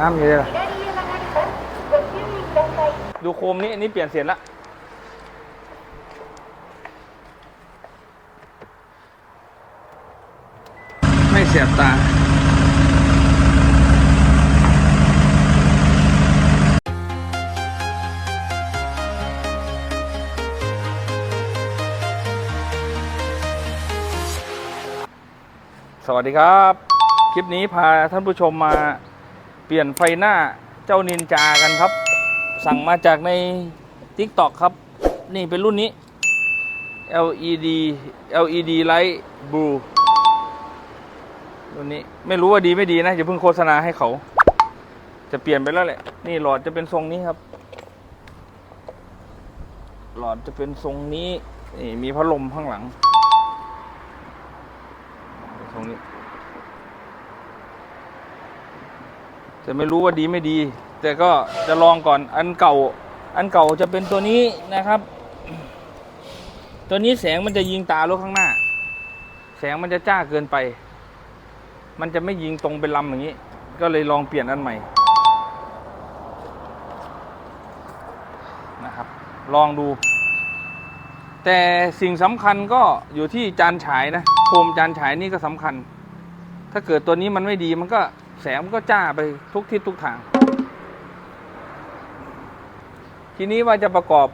น้ำอยู่เลยดูโคมนี้อันนี้เปลี่ยนเสร็จละไม่เสียบตาสวัสดีครับ คลิปนี้พาท่านผู้ชมมา ปลี่ยนไฟหน้าเจ้านินจากันครับ สั่งมาจากใน TikTok ครับ นี่เป็นรุ่นนี้ LED LED light blue รุ่นนี้ไม่รู้ว่าดีไม่ดีนะอย่าเพิ่งโฆษณาให้เขา จะเปลี่ยนไปแล้วแหละ นี่หลอดจะเป็นทรงนี้ครับ หลอดจะเป็นทรงนี้นี่มีพัดลมข้างหลัง ทรงนี้ จะไม่รู้ว่าดีไม่ดี แต่ก็จะลองก่อนอันเก่า อันเก่าจะเป็นตัวนี้นะครับ ตัวนี้แสงมันจะยิงตารถข้างหน้า แสงมันจะจ้าเกินไป มันจะไม่ยิงตรงเป็นลำอย่างนี้ ก็เลยลองเปลี่ยนอันใหม่นะครับ ลองดู แต่สิ่งสำคัญก็อยู่ที่จานฉายนะโคมจานฉายนี่ก็สำคัญ ถ้าเกิดตัวนี้มันไม่ดีมันก็แสงมันก็จ้าไปทุกทิศทุกทาง ทีนี้ว่าจะประกอบ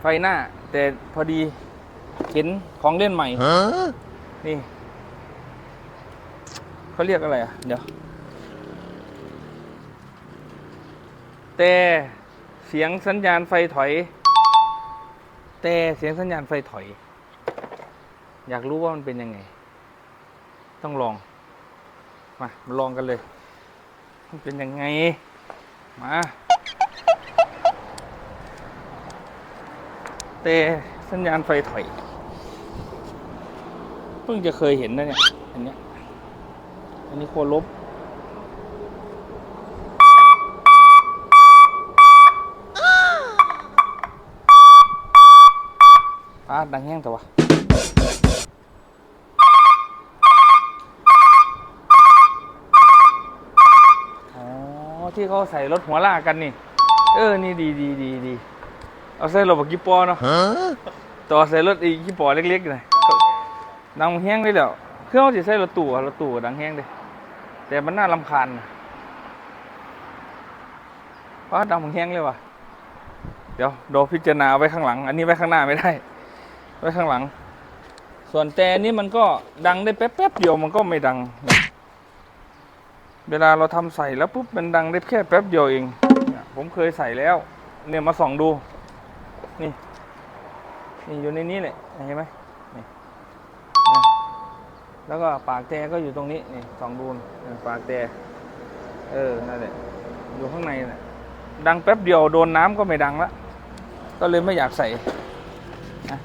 ไฟหน้า แต่พอดีเห็นของเล่นใหม่นี่เขาเรียกอะไรอะ เดี๋ยว แต่เสียงสัญญาณไฟถอย แต่เสียงสัญญาณไฟถอย อยากรู้ว่ามันเป็นยังไง ต้องลองมามาลองกันเลย มันเป็นยังไง มาแต่สัญญาณไฟถอยเพิ่งจะเคยเห็นนะเนี่ย อันเนี้ย อันนี้โคตรลบฟ้าดังแห้งแต่วะ อ๋อ ที่เขาใส่รถหัวลากกันนี่ เออ นี่ดีดีดีดีเอาใส่รถบักกิปอเนาะต่อใส่รถอีกกิปอเล็กๆเลยดังแห้งเลยเดี๋ยวเครื่องเขาจะใส่รถตู้อะรถตู้ดังแห้งเลยแต่มันน่ารำคาญนะว่าดังแห้งเลยว่ะเดี๋ยวโดพิจารณาไว้ข้างหลัง อันนี้ไว้ข้างหน้าไม่ได้ ไว้ข้างหลัง ส่วนแต่นี้มันก็ดังได้แป๊บๆเดียวมันก็ไม่ดัง เวลาเราทำใส่แล้วปุ๊บมันดังได้แค่แป๊บเดียวเองผมเคยใส่แล้ว เนี่ยมาส่องดู นี่ นี่อยู่ในนี้แหละเห็นไหมนี่แล้วก็ปากแต่ก็อยู่ตรงนี้นี่ส่องดูปากแต่เออนั่นแหละอยู่ข้างในน่ะดังแป๊บเดียวโดนน้ำก็ไม่ดังละก็เลยไม่อยากใส่นะ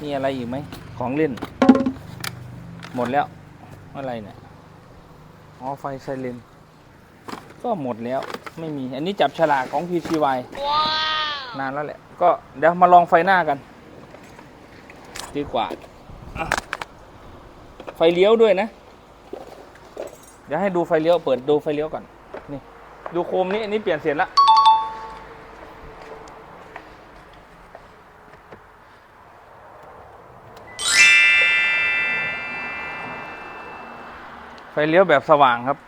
มีอะไรอีกไหมของเล่น หมดแล้วอะไรเนี่ย อ๋อไฟไซเรนก็หมดแล้วไม่มี อันนี้จับฉลากของ PCY นานแล้วแหละ ก็เดี๋ยวมาลองไฟหน้ากัน ดีกว่าอะไฟเลี้ยวด้วยนะ เดี๋ยวให้ดูไฟเลี้ยว เปิดดูไฟเลี้ยวก่อน นี่ ดูโคมนี้อันนี้เปลี่ยนเสียงละ ไฟเลี้ยวแบบสว่างครับ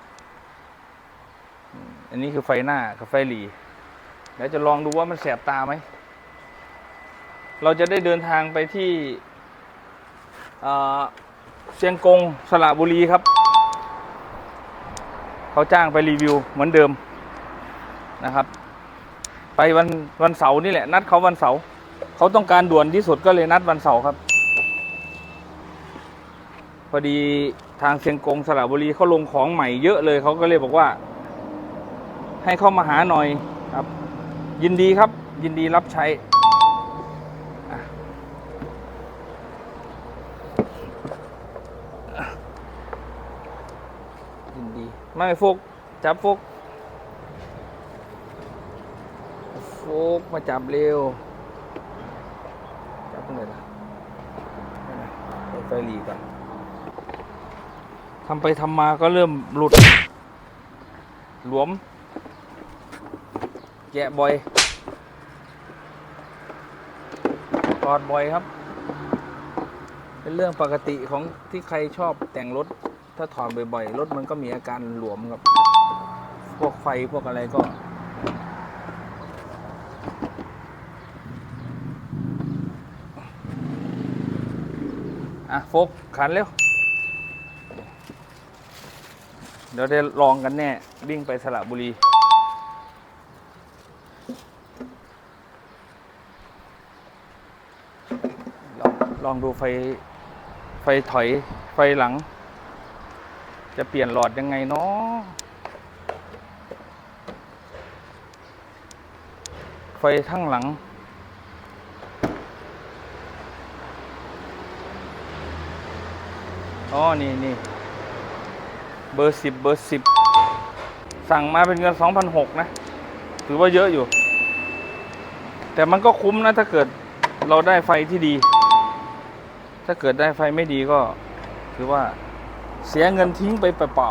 อันนี้คือไฟหน้ากับไฟหลีเดี๋ยวจะลองดูว่ามันแสบตาไหม เราจะได้เดินทางไปที่เอ่อเชียงกงสระบุรีครับ เขาจ้างไปรีวิวเหมือนเดิมนะครับ ไปวันวันเสาร์นี่แหละ นัดเขาวันเสาร์เขาต้องการด่วนที่สุดก็เลยนัดวันเสาร์ครับ พอดี ทางเชียงกงสระบุรีเขาลงของใหม่เยอะเลยเขาก็เลยบอกว่า ให้เข้ามาหาหน่อยครับ ยินดีครับ ยินดีรับใช้อะยินดี ไม่ฟุกจับฟุกฟุกมาจับเร็ว จับตรงไหนล่ะนั่นน่ะเปิดไฟหลีก่อน ทำไปทำมาก็เริ่มหลุด หลวม แกะบ่อยตอดบ่อยครับ เป็นเรื่องปกติของที่ใครชอบแต่งรถ ถ้าถอดบ่อยๆ รถมันก็มีอาการหลวมครับ พวกไฟพวกอะไรก็อะโฟกขันเร็ว เดี๋ยวได้ลองกันแน่ วิ่งไปสระบุรี ลองลองดูไฟ ไฟถอย ไฟหลัง จะเปลี่ยนหลอดยังไงเนาะไฟทั้างหลังอ๋อนี่นี่ เบอร์สิบเบอร์สิบสั่งมาเป็นเงินสองพันหกนะ ถือว่าเยอะอยู่ แต่มันก็คุ้มนะ ถ้าเกิดเราได้ไฟที่ดี ถ้าเกิดได้ไฟไม่ดีก็ถือว่าเสียเงินทิ้งไปเปล่า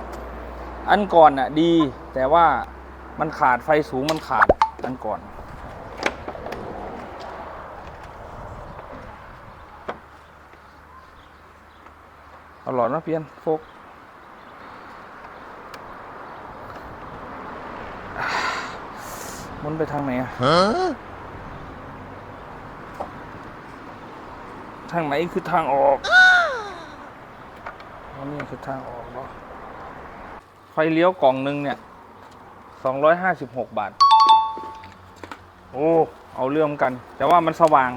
ๆอันก่อนน่ะดี แต่ว่ามันขาดไฟสูงมันขาดอันก่อนเอาหลอดมาเปลี่ยนโฟก มุนไปทางไหนอะทางไหนคือทางออกอันนี้คือทางออกเหรอไฟเลี้ยวกล่องหนึ่งเนี่ยสองร้อยห้าสิบหกบาท โอ้ เอาเรื่องกัน แต่ว่ามันสว่าง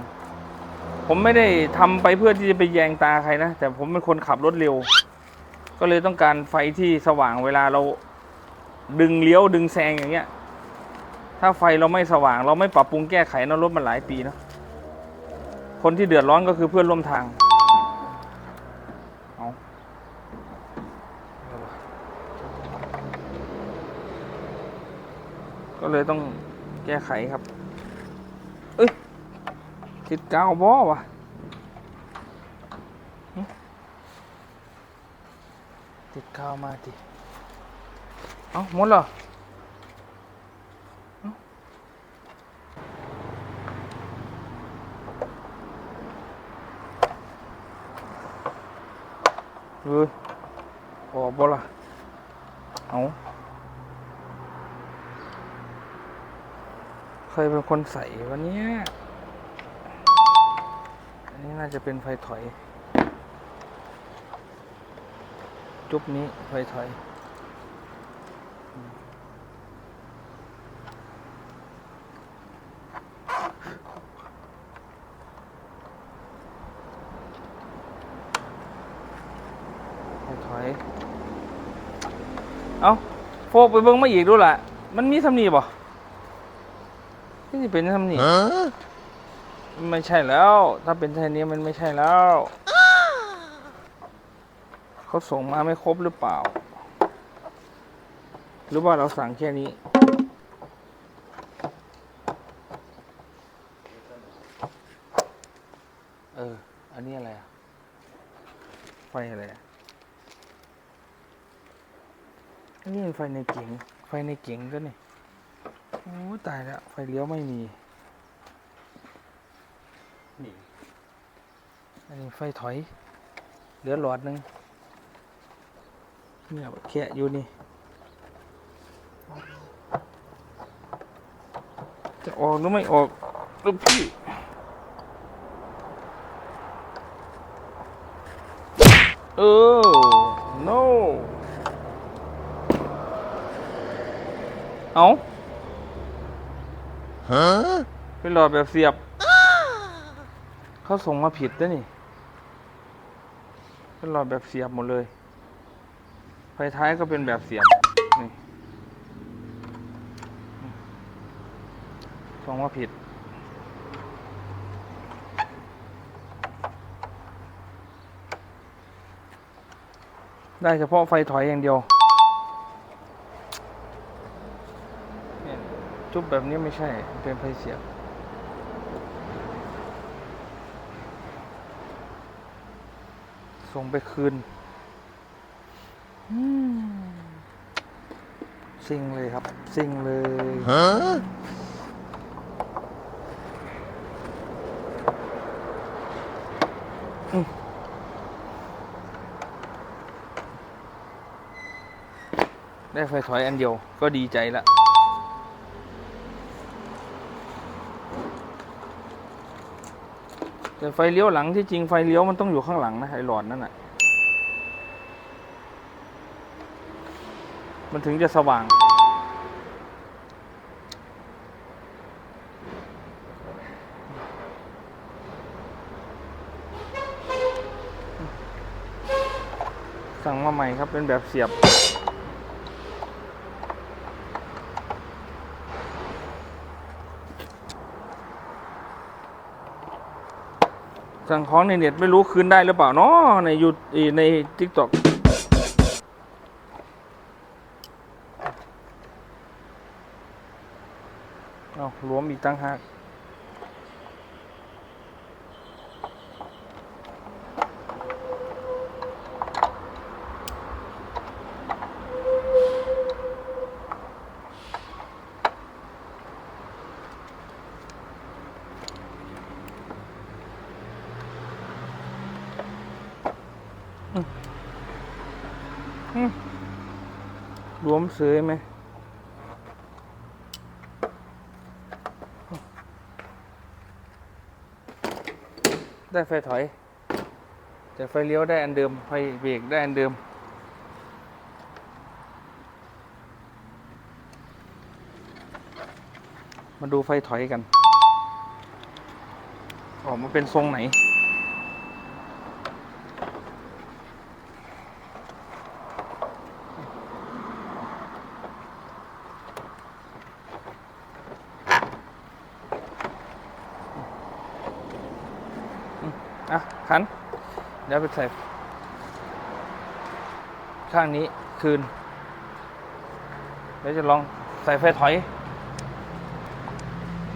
ผมไม่ได้ทำไปเพื่อที่จะไปแยงตาใครนะ แต่ผมเป็นคนขับรถเร็ว ก็เลยต้องการไฟที่สว่างเวลาเราดึงเลี้ยวดึงแซงอย่างเงี้ย ถ้าไฟเราไม่สว่าง เราไม่ปรับปรุงแก้ไขนะรถมันหลายปีเนอะคนที่เดือดร้อนก็คือเพื่อนร่วมทางเอาก็เลยต้องแก้ไขครับ เอ้ยติดกาวบ่วะหึติดกาวมาดิ เอ้าหมดเหรอเอ้าเฮ้ยออก บ่ล่ะ เอาใครเป็นคนใส่วันนี้อันนี้น่าจะเป็นไฟถอย จุบนี้ไฟถอย ไฟถอย เอาโฟกไปเบิ่งมาอีกดูล่ะ มันมีทำนีบ่ที่สิเป็นทำนีไม่ใช่แล้ว ถ้าเป็นแค่นี้มันไม่ใช่แล้วเขาส่งมาไม่ครบหรือเปล่า หรือว่าเราสั่งแค่นี้เออ อันนี้อะไรอะไฟอะไรอะ อั นนี้เป็นไฟในเก๋งไฟในเก๋งก็นี่โอ้ตายแล้วไฟเลี้ยวไม่มีนี่อันนี้ไฟถอย เหลือหลอดหนึ่งเนี่ยแค่อยู่นี่ จะออกหรือไม่ออกลูกพี่เออ no เอาฮะเป็นหลอดแบบเสียบ เขาส่งมาผิดด้วยนี่ เป็นหลอดแบบเสียบหมดเลย ไฟท้ายก็เป็นแบบเสียบ นี่ ส่งมาผิดได้เฉพาะไฟถอยอย่างเดียวเนี่ย จุบแบบนี้ไม่ใช่เป็นไฟเสียบส่งไปคืนอืมซิงเลยครับ ซิงเลย Huh? ได้ไฟถอยอันเดียวก็ดีใจละ แต่ไฟเลี้ยวหลังที่จริงไฟเลี้ยวมันต้องอยู่ข้างหลังนะไอ้หลอดนั่นน่ะมันถึงจะสว่าง สั่งมาใหม่ครับเป็นแบบเสียบ สั่งของในเน็ตไม่รู้คืนได้หรือเปล่าเนาะในยูในทิกตอกเอารวมอีกตั้งหาก รวมเสยไหมได้ไฟถอย แต่ไฟเลี้ยวได้อันเดิม ไฟเบรกได้อันเดิม มาดูไฟถอยกัน ออกมาเป็นทรงไหน อะขัน เดี๋ยวไปใส่ข้างนี้คืน เดี๋ยวจะลองใส่ไฟถอย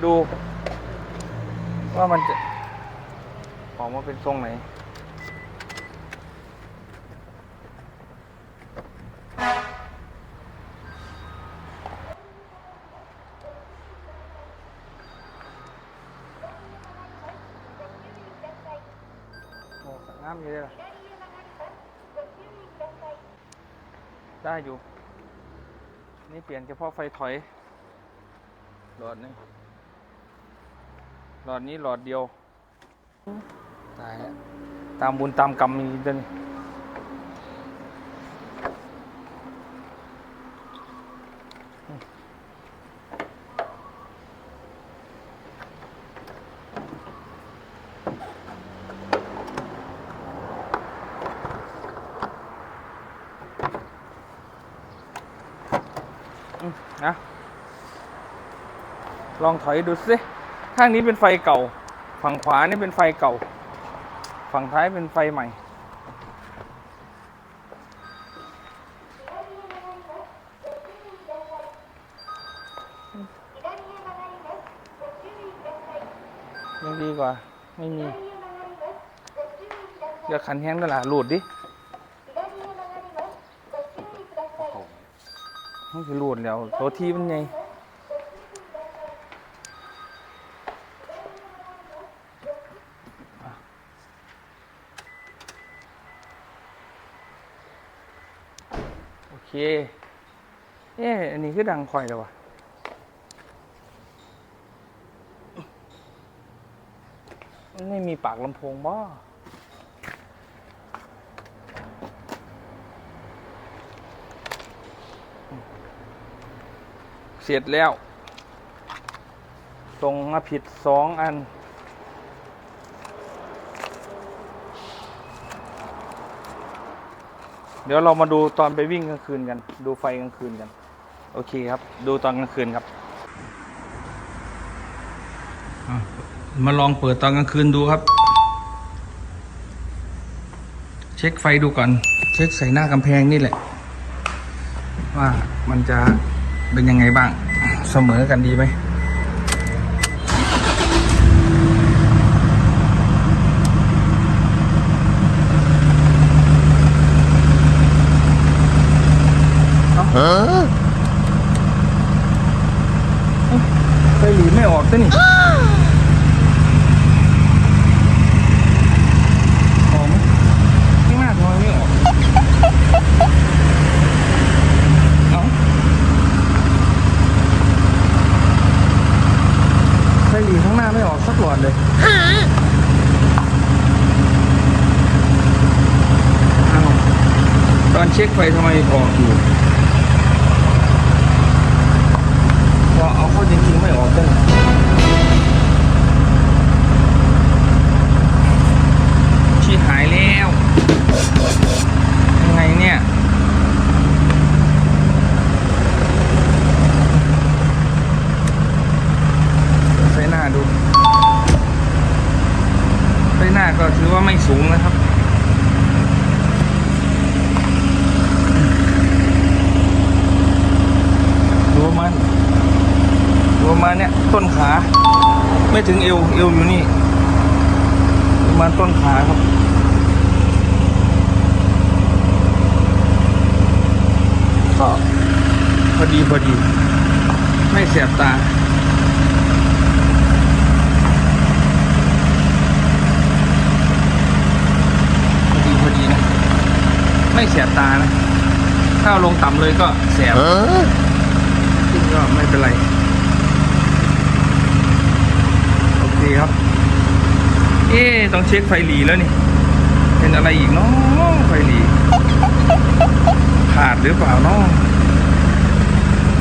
ดู ว่ามันจะออกมาเป็นทรงไหน น้ำอยู่เลยได้อยู่ นี่เปลี่ยนเฉพาะไฟถอย หลอดนี่หลอดนี้หลอดเดียว ตายแล้วตามบุญตามกรรมมีด้วย นะลองถอยดูสิข้างนี้เป็นไฟเก่า ฝั่งขวานี่เป็นไฟเก่า ฝั่งท้ายเป็นไฟใหม่ ยังดีกว่า ไม่มี เดี๋ยวขันแห้งตลาดหลุดดิ มันคือหลุดแล้วตัวที่มันไงโอเค เอ๊ะอันนี้คือดังคอยแล้ววะไม่มีปากลำโพงบ่ ร็จแล้วส่งมาผิดสองอัน เดี๋ยวเรามาดูตอนไปวิ่งกลางคืนกัน ดูไฟกลางคืนกัน โอเคครับ ดูตอนกลางคืนครับ มาลองเปิดตอนกลางคืนดูครับ เช็คไฟดูก่อน เช็คใส่หน้ากำแพงนี่แหละ ว่ามันจะ เป็นยังไงบ้าง เสมอกันดีไหมเฮ้ยไปหลีไม่ออกตัวนี่ เช็คไฟทำไมออกอยู่พอเอาเข้าจริงๆไม่ออกเลยชีหายแล้ว ยังไงเนี่ย ใส่หน้าดูใส่หน้าก็ถือว่าไม่สูงนะครับ ดูประมันดูประมาณเนี้ยต้นขา ไม่ถึงเอว เอวอยู่นี่ ประมาณต้นขาครับ ก็พอดีพอดี ไม่เสียบตาพอดีพอดีนะ ไม่เสียบตานะ ถ้าเอาลงต่ำเลยก็แสบขึ้นก็ไม่เป็นไร โอเคครับ เอ๊ต้องเช็คไฟหลีแล้วนี่ เป็นอะไรอีกเนาะไฟหลี ขาดหรือเปล่าเนาะ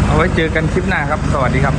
เอาไว้เจอกันคลิปหน้าครับ สวัสดีครับ